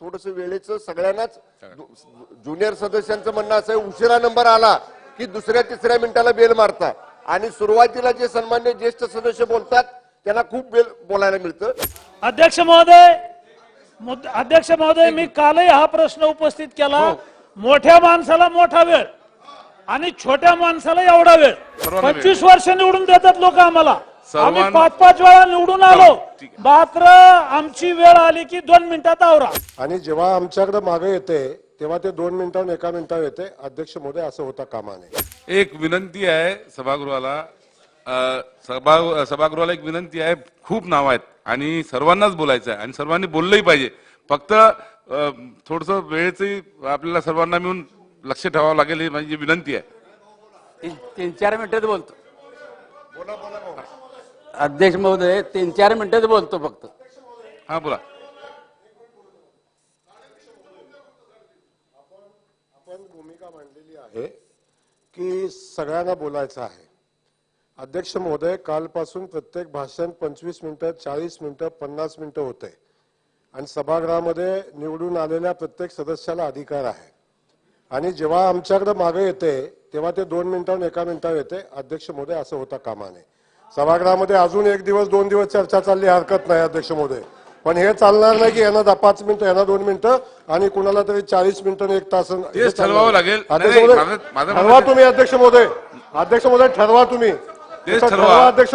थोडस वेळेचं सगळ्यांनाच ज्युनियर सदस्यांचं म्हणणं असं आहे उशिरा नंबर आला की दुसऱ्या तिसऱ्या मिनिटाला बेल मारता. आणि सुरुवातीला जे सन्मान्य ज्येष्ठ सदस्य बोलतात त्यांना खूप बेल बोलायला मिळतं. अध्यक्ष महोदय अध्यक्ष महोदय मी कालही हा प्रश्न उपस्थित केला. मोठ्या माणसाला मोठा वेळ आणि छोट्या माणसाला एवढा वेळ. पंचवीस वर्ष निवडून देतात लोक आम्हाला. आम्ही सर्वांना- पाच पाच वेळा निवडून आलो. ठीक आहे. मात्र आमची वेळ आली की दोन मिनिटात आवरा. आणि जेव्हा आमच्याकडे मागे येते तेव्हा ते दोन मिनिटांहून एका मिनिटावर येते. अध्यक्ष महोदय असं होता कामा नये एक विनंती आहे सभागृहाला. सभा सभागृहाला एक विनंती आहे. खूप नाव आहेत. आणि सर्वांनाच बोलायचं आहे. आणि सर्वांनी बोललंही पाहिजे. फक्त थोडस वेळेची आपल्याला सर्वांना मिळून लक्ष ठेवावं लागेल ही माझी विनंती आहे. तीन तीन चार मिनिटात बोलतो. अध्यक्ष महोदय तीन चार मिनिटात बोलतो फक्त. हा बोला. आपण भूमिका मांडलेली आहे की सगळ्यांना बोलायचं आहे. अध्यक्ष महोदय कालपासून प्रत्येक भाषण पंचवीस मिनिटं चाळीस मिनिटं पन्नास मिनिटं होते आणि सभागृहामध्ये निवडून आलेल्या प्रत्येक सदस्याला अधिकार आहे. आणि जेव्हा आमच्याकडे मागे येते तेव्हा ते दोन मिनिटांहून एका मिनिटावर येते. अध्यक्ष महोदय असं होता कामा नये. सभागृहामध्ये अजून एक दिवस दोन दिवस चर्चा चालली हरकत नाही अध्यक्ष महोदय पण हे चालणार नाही की यांना दहा पाच मिनिटं यांना दोन मिनिटं आणि कुणाला तरी चाळीस मिनिटं एक तास हे ठरवावं. लागेल. ठरवा तुम्ही अध्यक्ष महोदय अध्यक्ष महोदय ठरवा तुम्ही ठरवा. अध्यक्ष.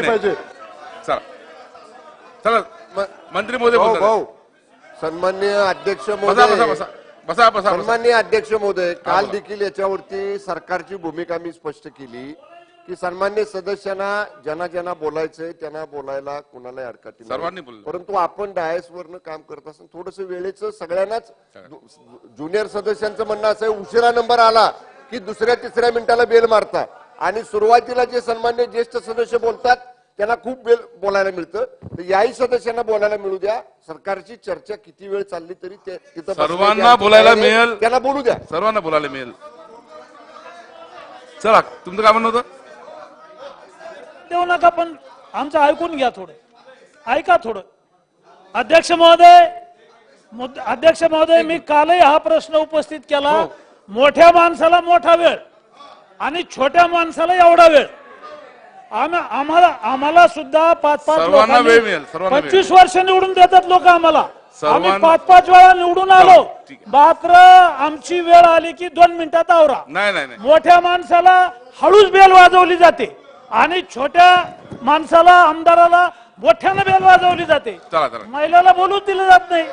पाहिजे. चला चला मंत्री महोदय भाऊ सन्मान्य अध्यक्ष महोदय बसा बसा बसा बसा सन्मान्य अध्यक्ष महोदय काल. देखील याच्यावरती सरकारची भूमिका मी स्पष्ट केली की सन्मान्य सदस्यांना ज्यांना ज्यांना बोलायचंय त्यांना बोलायला कुणालाही अडकटी नाही. सर्वांनी बोललं. परंतु आपण डायस वरनं काम करत असताना थोडस वेळेचं सगळ्यांनाच ज्युनियर सदस्यांचं म्हणणं असं आहे उशिरा नंबर आला की दुसऱ्या तिसऱ्या मिनिटाला बेल मारता आणि सुरुवातीला जे सन्मान्य ज्येष्ठ सदस्य बोलतात त्यांना खूप बेल बोलायला मिळतं तर याही सदस्यांना बोलायला मिळू द्या सरकारची चर्चा किती वेळ चालली तरी ते तिथं बसण्याची सर्वांना आमची बोलायला तयारी आहे. मिळेल. त्यांना बोलू द्या सर्वांना बोलायला मिळेल चला तुमचं काय म्हणणं होतं देऊ नका पण आमचं ऐकून घ्या थोडं. ऐका थोडं. अध्यक्ष महोदय अध्यक्ष महोदय मी कालही हा प्रश्न उपस्थित केला. मोठ्या माणसाला मोठा वेळ आणि छोट्या माणसाला एवढा वेळ. आम्ही आम्हाला आम्हाला सुद्धा पाच पाच. पंचवीस वर्ष निवडून देतात लोक आम्हाला. आम्ही पाच पाच वेळा निवडून आलो. मात्र आमची वेळ आली की दोन मिनिटात आवरा. नाही. मोठ्या माणसाला हळूच बेल वाजवली जाते. आणि छोट्या माणसाला आमदाराला मोठ्यानं बेल वाजवली जाते. चला चला. महिलाला बोलूच दिलं जात नाही.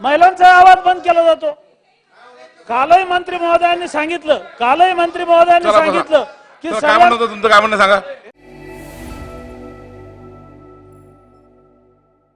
महिलांचा आवाज बंद केला जातो. कालही मंत्री महोदयांनी सांगितलं कालही मंत्री महोदयांनी चला बसा. सांगितलं की चला, काय सगळ्या म्हणणं होतं? तुमचं काय म्हणणं सांगा?